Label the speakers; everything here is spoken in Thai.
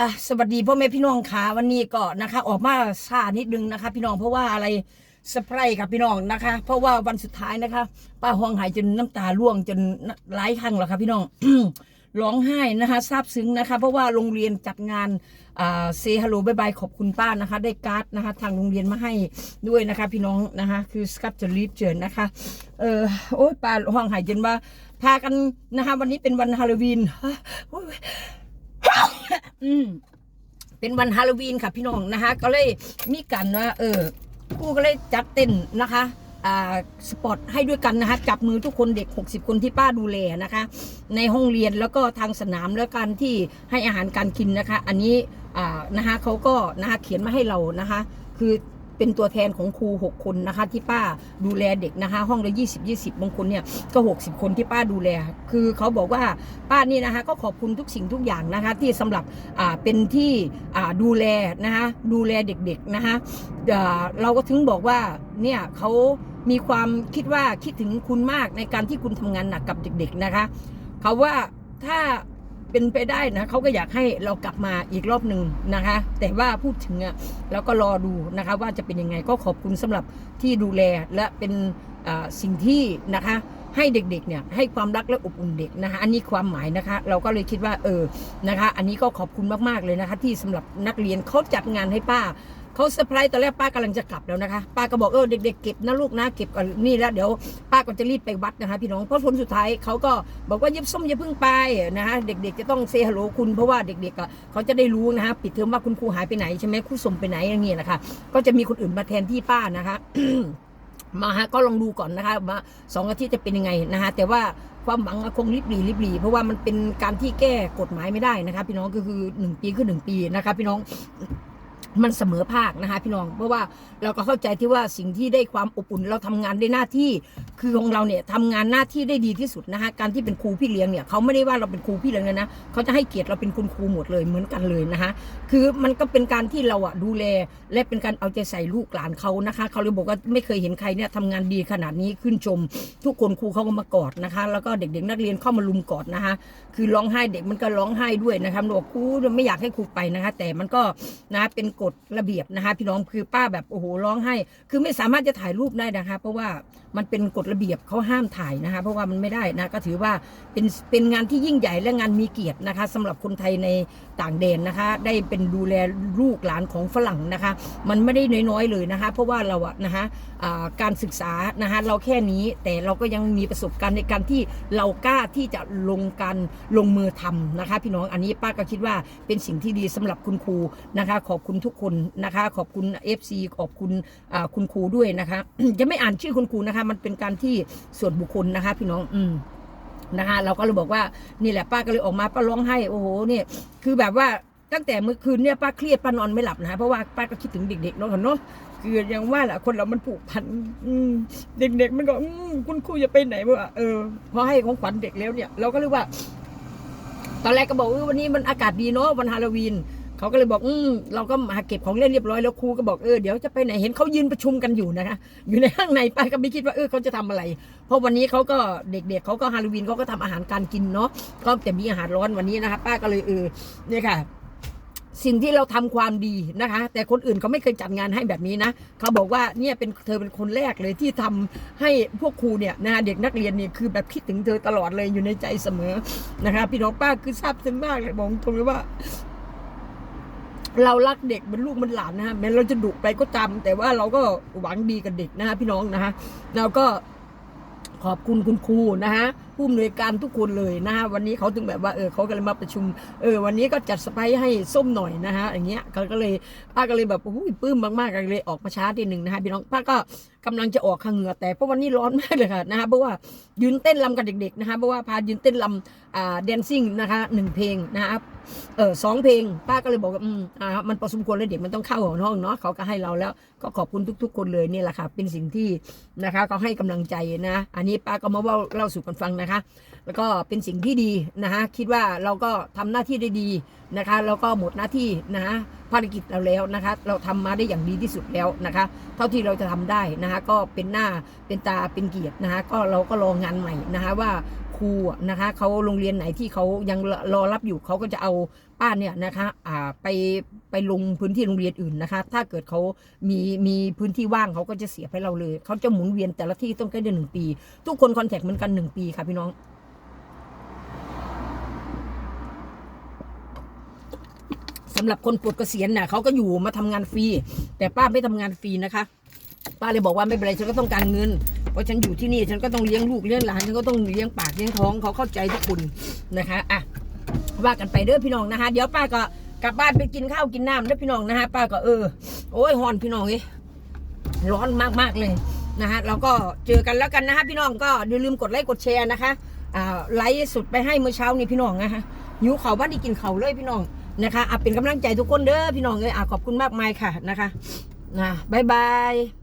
Speaker 1: อะสวัสดีพ่อแม่พี่น้องค่ะวันนี้ก็นะคะ ออกมาซานิดนึงนะคะ พี่น้องเพราะว่าอะไรสไพรส์ค่ะพี่น้องนะคะ เพราะว่าวันสุดท้ายนะคะ ป้าห้องหายจนน้ำตาร่วงจนหลายครั้งแล้วค่ะพี่น้องร้องไห้นะคะซาบซึ้งนะคะ เพราะว่าโรงเรียนจัดงานเซฮัลโหลบายบายขอบคุณป้านะคะ ได้การ์ดนะคะ ทางโรงเรียนมาให้ด้วยนะคะ พี่น้องนะคะ คือสกัดจะรีบเจิญนะคะ เออโอ้ยป้าห้องหายจนว่าพากันนะคะ วันนี้เป็นวันฮาโลวีน อืมเป็นวันฮาโลวีนค่ะพี่น้องนะคะ ก็เลยมีกันว่าเออครูก็เลยจัดเต้นนะคะอ่าสปอร์ตให้ด้วยกันนะคะจับมือทุกคนเด็ก 60 คนที่ป้าดูแลนะคะ ในห้องเรียนแล้วก็ทางสนามแล้วการที่ให้อาหารการกินนะคะ อันนี้อ่านะคะเขาก็นะคะเขียนมาให้เรานะคะ คือ เป็นตัวแทนของครู 6 คนนะคะ ที่ป้าดูแลเด็กนะคะ ห้องละ20 20บางคนเนี่ยก็ 60 คนที่ป้าดูแล คือเขาบอกว่าป้านี่นะคะก็ขอบคุณทุกสิ่งทุกอย่างนะคะ ที่สำหรับอ่าเป็นที่อ่าดูแลนะคะดูแลเด็กๆนะคะเเราก็ถึงบอกว่าเนี่ยเขามีความคิดว่าคิดถึงคุณมากในการที่คุณทำงานหนักกับเด็ก ๆนะคะเขาว่าถ้า เป็นไปได้นะเขาก็อยากให้เรากลับมาอีกรอบหนึ่งนะคะ แต่ว่าพูดถึงอะเราก็รอดูนะคะ ว่าจะเป็นยังไงก็ขอบคุณสำหรับที่ดูแลและเป็นสิ่งที่นะคะให้เด็กๆเนี่ยให้ความรักและอบอุ่นเด็กนะคะอันนี้ความหมายนะคะ เราก็เลยคิดว่าเออนะคะ อันนี้ก็ขอบคุณมากๆเลยนะคะ ที่สำหรับนักเรียนเขาจัดงานให้ป้า เขาเซอร์ไพรส์ตอนแรกป้ากำลังจะกลับแล้วนะคะ ป้าก็บอกเออเด็กๆเก็บนะลูกนะเก็บก่อนนี่แล้วเดี๋ยวป้าก็จะรีบไปวัดนะคะพี่น้องเพราะผลสุดท้ายเขาก็บอกว่าเย็บส้มอย่าเพิ่งไปนะคะเด็กๆจะต้องเซฮัลโหลคุณเพราะว่าเด็กๆเขาจะได้รู้นะคะปิดเทอมว่าคุณครูหายไปไหนใช่ไหมครูสมไปไหนอย่างเงี้ยนะคะก็จะมีคนอื่นมาแทนที่ป้านะคะมาฮะก็ลองดูก่อนนะคะว่าสองอาทิตย์จะเป็นยังไงนะคะแต่ว่าความหวังคงริบหรี่ริบหรี่เพราะว่ามันเป็นการที่แก้กฎหมายไม่ได้นะคะพี่น้องก็คือหนึ่งปีคือหนึ่งปีนะคะพี่น้อง มันเสมอภาคนะคะพี่น้องเพราะว่าเราก็เข้าใจที่ว่าสิ่งที่ได้ความอบอุ่นเราทำงานได้หน้าที่ คือของเราเนี่ยทำงานหน้าที่ได้ดีที่สุดนะคะการที่เป็นครูพี่เลี้ยงเนี่ยเขาไม่ได้ว่าเราเป็นครูพี่เลี้ยงเลยนะเขาจะให้เกียรติเราเป็นคุณครูหมดเลยเหมือนกันเลยนะคะคือมันก็เป็นการที่เราอะดูแลและเป็นการเอาใจใส่ลูกหลานเขานะคะเขาเลยบอกว่าไม่เคยเห็นใครเนี่ยทำงานดีขนาดนี้ขึ้นชม ทุกคนครูเขาก็มากอดนะคะ แล้วก็เด็กๆนักเรียนเข้ามาลุมกอดนะคะ คือร้องไห้เด็กมันก็ร้องไห้ด้วยนะคะบอกครูไม่อยากให้ครูไปนะคะ แต่มันก็นะเป็นกฎระเบียบนะคะพี่น้องคือป้าแบบโอ้โหร้องไห้ คือไม่สามารถจะถ่ายรูปได้นะคะ เพราะว่ามันเป็นกฎระเบียบเขาห้ามถ่ายนะคะ เพราะว่ามันไม่ได้นะก็ถือว่าเป็นเป็นงานที่ยิ่งใหญ่และงานมีเกียรตินะคะสำหรับคนไทยในต่างแดนนะคะ ได้เป็นดูแลลูกหลานของฝรั่งนะคะ มันไม่ได้น้อยๆเลยนะคะ เพราะว่าเราอะนะคะการศึกษานะคะเราแค่นี้แต่เราก็ยังมีประสบการณ์ในการที่เรากล้าที่จะลงการลงมือทำนะคะ พี่น้องอันนี้ป้าก็คิดว่าเป็นสิ่งที่ดีสำหรับคุณครูนะคะ ขอบคุณทุกคนนะคะ ขอบคุณ FC ขอบคุณคุณครูด้วยนะคะ จะไม่อ่านชื่อคุณครูนะคะ มันเป็นการที่ส่วนบุคคลนะคะพี่น้องอืมนะคะเราก็เลยบอกว่านี่แหละป้าก็เลยออกมาป้าร้องไห้โอ้โหเนี่ยคือแบบว่าตั้งแต่เมื่อคืนเนี่ยป้าเครียดป้านอนไม่หลับนะเพราะว่าป้าก็คิดถึงเด็กๆเนาะเนาะคือยังว่าแหละคนเรามันผูกพันอืเด็กๆมันก็คุณครูจะไปไหนวะเออพอให้ของขวัญเด็กแล้วเนี่ย เราก็เลยว่า ตอนแรกก็บอกว่าวันนี้มันอากาศดีเนาะวันฮาโลวีน เขาก็เลยบอกอืมเราก็มาเก็บของเล่นเรียบร้อยแล้วครูก็บอกเออเดี๋ยวจะไปไหนเห็นเขายืนประชุมกันอยู่นะคะอยู่ในข้างในป้าก็ไม่คิดว่าเออเขาจะทำอะไร เพราะวันนี้เขาก็เด็กๆเขาก็ฮาโลวีนเขาก็ทำอาหารการกินเนาะก็แต่มีอาหารร้อนวันนี้นะคะป้าก็เลยเออเนี่ยค่ะสิ่งที่เราทำความดีนะคะ แต่คนอื่นเขาไม่เคยจัดงานให้แบบนี้นะเขาบอกว่าเนี่ยเป็นเธอเป็นคนแรกเลยที่ทำให้พวกครูเนี่ยนะคะเด็กนักเรียนเนี่ยคือแบบคิดถึงเธอตลอดเลยอยู่ในใจเสมอนะคะพี่น้องป้าคือซาบซึ้งมากเลยบอกตรงเลยว่า เรารักเด็กเป็นลูกเป็นหลานนะฮะแม้เราจะดุไปก็จำแต่ว่าเราก็หวังดีกับเด็กนะฮะพี่น้องนะฮะเราก็ขอบคุณคุณครูนะฮะผู้อำนวยการทุกคนเลยนะฮะวันนี้เขาถึงแบบว่าเออเขาก็เลยมาประชุมเออวันนี้ก็จัดสไปให้ส้มหน่อยนะฮะอย่างเงี้ยเขาก็เลยป้าก็เลยแบบโอ้ยปื้มมากๆก็เลยออกมาช้าทีหนึ่งนะฮะพี่น้องป้าก็กำลังจะออกข้างเหงื่อแต่เพราะวันนี้ร้อนมากเลยค่ะนะฮะเพราะว่ายืนเต้นรำกับเด็กๆนะคะเพราะว่าพายืนเต้นรำอ่าแดนซิ่งนะคะหนึ่งเพลงนะครับเออสองเพลง ป้าก็เลยบอกว่าอืมอ่ามันพอสมควรเลยเด็กมันต้องเข้าห้องเนาะเขาก็ให้เราแล้ว ก็ขอบคุณทุก ๆ คนเลยนี่แหละค่ะ เป็นสิ่งที่นะคะก็ให้กำลังใจนะ อันนี้ป้าก็มาเว่าเล่าสู่กันฟังนะคะ แล้วก็เป็นสิ่งที่ดีนะคะคิดว่าเราก็ทำหน้าที่ได้ดีนะคะแล้วก็หมดหน้าที่นะภารกิจเราแล้วนะคะ เราทำมาได้อย่างดีที่สุดแล้วนะคะ เท่าที่เราจะทำได้นะคะก็เป็นหน้าเป็นตาเป็นเกียรตินะคะ ก็เราก็รองานใหม่นะคะว่าครูนะคะเขาโรงเรียนไหนที่เขายังรอรับอยู่เขาก็จะเอาป้าเนี่ยนะคะอ่าไปไปลงพื้นที่โรงเรียนอื่นนะคะ ถ้าเกิดเขามีมีพื้นที่ว่างเขาก็จะเสียให้เราเลยเขาจะหมุนเวียนแต่ละที่ต้องแค่เดือนหนึ่งปี ทุกคนคอนแทคเหมือนกันหนึ่งปีค่ะพี่น้อง สำหรับคนปลดเกษียณน่ะเขาก็อยู่มาทำงานฟรี แต่ป้าไม่ทำงานฟรีนะคะ ป้าเลยบอกว่าไม่เป็นไรฉันก็ต้องการเงิน เพราะฉันอยู่ที่นี่ฉันก็ต้องเลี้ยงลูกเลี้ยงหลานฉันก็ต้องเลี้ยงปากเลี้ยงท้องเขาเข้าใจทุกคนนะคะอะว่ากันไปเด้อพี่น้องนะคะ เดี๋ยวป้าก็กลับบ้านไปกินข้าวกินน้ำเด้อพี่น้องนะคะป้าก็เออโอ้ยฮอนพี่น้องเอ้ร้อนมากๆเลยนะคะเราก็เจอกันแล้วกันนะคะพี่น้องก็อย่าลืมกดไลค์กดแชร์นะคะอ่าไลค์สุดไปให้เมื่อเช้านี้พี่น้องนะคะหิวเขาบ้านที่กินเขาเลยพี่น้อง นะคะอะเป็นกำลังใจทุกคนเด้อพี่น้องเอ้ยอะขอบคุณมากมายค่ะนะคะนะบายบาย